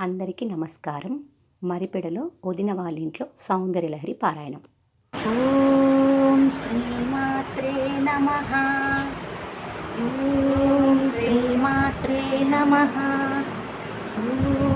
అందరికీ నమస్కారం. మరిపెడలో వదిన వాళ్ళ ఇంట్లో సౌందర్యలహరి పారాయణం. ఓం శ్రీమాత్రే నమ. ఓం శ్రీమాత్రే నమ. ఓం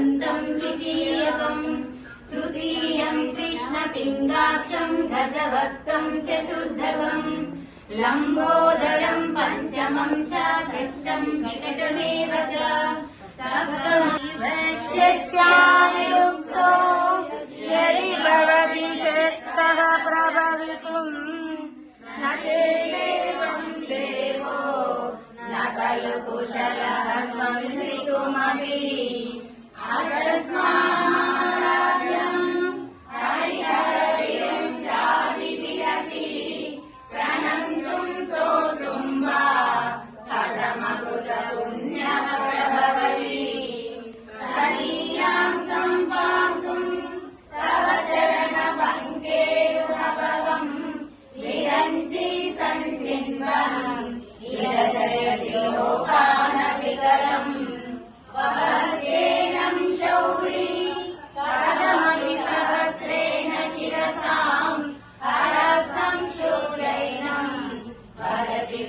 वसन्तं द्वितीयकम् तृतीयम् कृष्णपिङ्गाक्षम् गजवत्तम् चतुर्थकम् लम्बोदरम् पञ्चमम् च षष्ठम् विकटमेव च सप्तमशक्त्यायुक्तो यदि भवति शक्तः प्रभवितुम् न चेदेवम् देवो न खलु कुशलः स्मन्दितुमपि Adasma.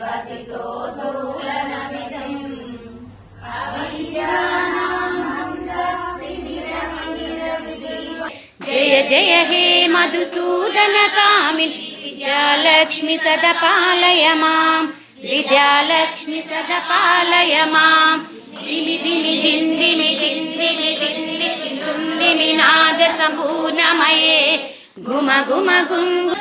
वसितो तोलनमिदम् जय जय हे मधुसूदन कामिन् विद्यालक्ष्मि सदपालय माम् विद्यालक्ष्मि सदपालय माम् दिमि दिमि दिन्दिमि दिन्दिमि दिन्दिमि दुन्दिमि नाद सम्पूर्णमये घुम घुम गुम्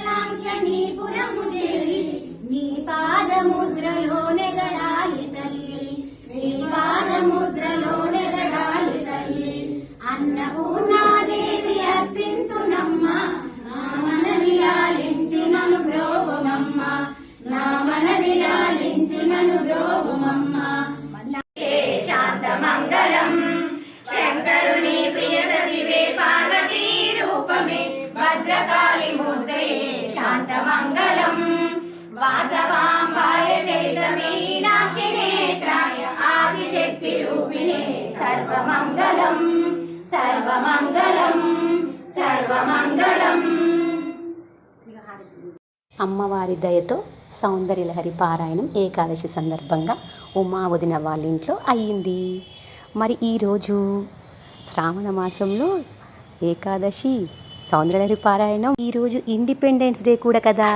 వడలు అచలాం భద్రకాళి మూర్తయే శాంతమంగళం. వాసవాంబాయ చరిత నేత్రాయ ఆదిశక్తి రూపిణే సర్వమంగళం. సర్వమంగళం. సర్వమంగళం. అమ్మవారి దయతో సౌందర్యలహరి పారాయణం ఏకాదశి సందర్భంగా ఉమా వదిన వాళ్ళ ఇంట్లో అయ్యింది. మరి ఈరోజు శ్రావణ మాసంలో ఏకాదశి సౌందర్యలహరి పారాయణం. ఈరోజు ఇండిపెండెన్స్ డే కూడా కదా?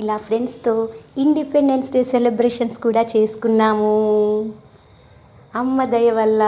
ఇలా ఫ్రెండ్స్తో ఇండిపెండెన్స్ డే సెలబ్రేషన్స్ కూడా చేసుకున్నాము. అమ్మ దయ వల్ల.